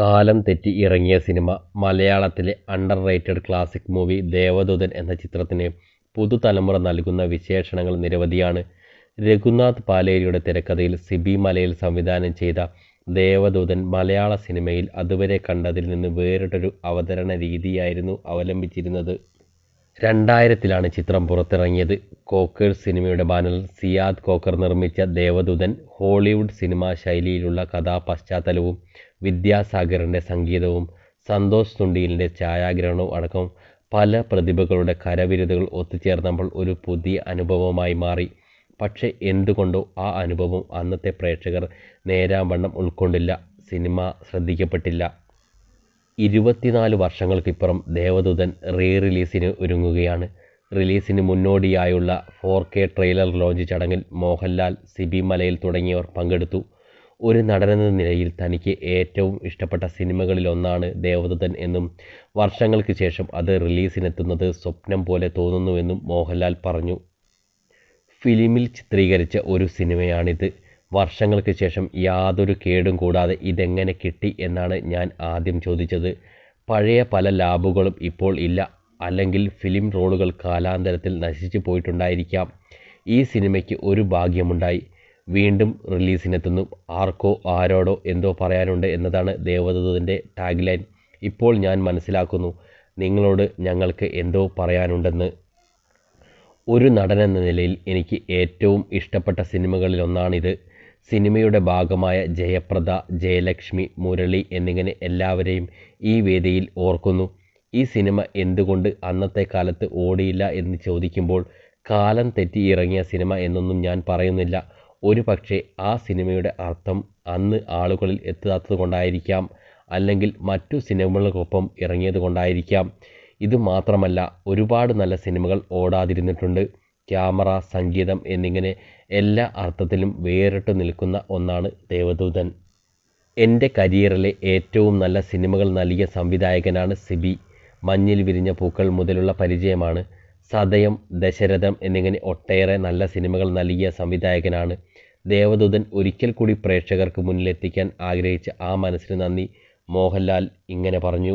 കാലം തെറ്റി ഇറങ്ങിയ സിനിമ മലയാളത്തിലെ underrated classic movie Devadoothan എന്ന ചിത്രത്തിന് പുതുതലമുറ നൽകുന്ന വിശേഷണങ്ങൾ നിരവധിയാണ്. രഘുനാഥ് പാലേരിയുടെ തിരക്കഥയിൽ സിബി മലയിൽ സംവിധാനം ചെയ്ത ദേവദൂതൻ മലയാള സിനിമയിൽ അതുവരെ കണ്ടതിൽ നിന്ന് വേറിട്ടൊരു അവതരണ രീതിയായിരുന്നു അവലംബിച്ചിരുന്നത്. രണ്ടായിരത്തിലാണ് ചിത്രം പുറത്തിറങ്ങിയത്. കോക്കേഴ്സ് സിനിമയുടെ ബാനറിൽ സിയാദ് കോക്കർ നിർമ്മിച്ച ദേവദൂതൻ ഹോളിവുഡ് സിനിമാ ശൈലിയിലുള്ള കഥാപശ്ചാത്തലവും വിദ്യാസാഗറിന്റെ സംഗീതവും സന്തോഷ് തുണ്ടിയിലിന്റെ ഛായാഗ്രഹണവും അടക്കം പല പ്രതിഭകളുടെ കരവിരുതുകൾ ഒത്തുചേർന്നപ്പോൾ ഒരു പുതിയ അനുഭവമായി മാറി. പക്ഷേ എന്തുകൊണ്ടോ ആ അനുഭവം അന്നത്തെ പ്രേക്ഷകർ നേരാവണ്ണം ഉൾക്കൊണ്ടില്ല. സിനിമ ശ്രദ്ധിക്കപ്പെട്ടില്ല. ഇരുപത്തിനാല് വർഷങ്ങൾക്കിപ്പുറം ദേവദൂതൻ റീ റിലീസിന് ഒരുങ്ങുകയാണ്. റിലീസിന് മുന്നോടിയായുള്ള ഫോർ കെ ട്രെയിലർ ലോഞ്ച് ചടങ്ങിൽ മോഹൻലാൽ, സിബി മലയിൽ തുടങ്ങിയവർ പങ്കെടുത്തു. ഒരു നടനെന്ന നിലയിൽ തനിക്ക് ഏറ്റവും ഇഷ്ടപ്പെട്ട സിനിമകളിലൊന്നാണ് ദേവദത്തൻ എന്നും വർഷങ്ങൾക്ക് ശേഷം അത് റിലീസിനെത്തുന്നത് സ്വപ്നം പോലെ തോന്നുന്നുവെന്നും മോഹൻലാൽ പറഞ്ഞു. ഫിലിമിൽ ചിത്രീകരിച്ച ഒരു സിനിമയാണിത്. വർഷങ്ങൾക്ക് ശേഷം യാതൊരു കേടും കൂടാതെ ഇതെങ്ങനെ കിട്ടി എന്നാണ് ഞാൻ ആദ്യം ചോദിച്ചത്. പഴയ പല ലാബുകളും ഇപ്പോൾ ഇല്ല. അല്ലെങ്കിൽ ഫിലിം റോളുകൾ കാലാന്തരത്തിൽ നശിച്ചു പോയിട്ടുണ്ടായിരിക്കാം. ഈ സിനിമയ്ക്ക് ഒരു ഭാഗ്യമുണ്ടായി. വീണ്ടും റിലീസിനെത്തുന്നു. ആർക്കോ ആരോടോ എന്തോ പറയാനുണ്ട് എന്നതാണ് ദേവദത്തിന്റെ ടാഗ് ലൈൻ. ഇപ്പോൾ ഞാൻ മനസ്സിലാക്കുന്നു നിങ്ങളോട് ഞങ്ങൾക്ക് എന്തോ പറയാനുണ്ടെന്ന്. ഒരു നടൻ എന്ന നിലയിൽ എനിക്ക് ഏറ്റവും ഇഷ്ടപ്പെട്ട സിനിമകളിലൊന്നാണിത്. സിനിമയുടെ ഭാഗമായ ജയപ്രദ, ജയലക്ഷ്മി, മുരളി എന്നിങ്ങനെ എല്ലാവരെയും ഈ വേദിയിൽ ഓർക്കുന്നു. ഈ സിനിമ എന്തുകൊണ്ട് അന്നത്തെ കാലത്ത് ഓടിയില്ല എന്ന് ചോദിക്കുമ്പോൾ കാലം തെറ്റി ഇറങ്ങിയ സിനിമ എന്നൊന്നും ഞാൻ പറയുന്നില്ല. ഒരുപക്ഷേ ആ സിനിമയുടെ അർത്ഥം അന്ന് ആളുകളിൽ എത്താത്തത് കൊണ്ടായിരിക്കാം അല്ലെങ്കിൽ മറ്റു സിനിമകൾക്കൊപ്പം ഇറങ്ങിയത് കൊണ്ടായിരിക്കാം ഇത് മാത്രമല്ല ഒരുപാട് നല്ല സിനിമകൾ ഓടാതിരുന്നിട്ടുണ്ട്. ക്യാമറ, സംഗീതം എന്നിങ്ങനെ എല്ലാ അർത്ഥത്തിലും വേറിട്ട് നിൽക്കുന്ന ഒന്നാണ് ദേവദൂതൻ. എന്റെ കരിയറിലെ ഏറ്റവും നല്ല സിനിമകൾ നൽകിയ സംവിധായകനാണ് സിബി. മഞ്ഞിൽ വിരിഞ്ഞ പൂക്കൾ മുതലുള്ള പരിചയമാണ്. സതയം, ദശരഥം എന്നിങ്ങനെ ഒട്ടേറെ നല്ല സിനിമകൾ നൽകിയ സംവിധായകനാണ്. ദേവദൂതൻ ഒരിക്കൽ കൂടി പ്രേക്ഷകർക്ക് മുന്നിലെത്തിക്കാൻ ആഗ്രഹിച്ച ആ മനസ്സിന് നന്ദി മോഹൻലാൽ ഇങ്ങനെ പറഞ്ഞു.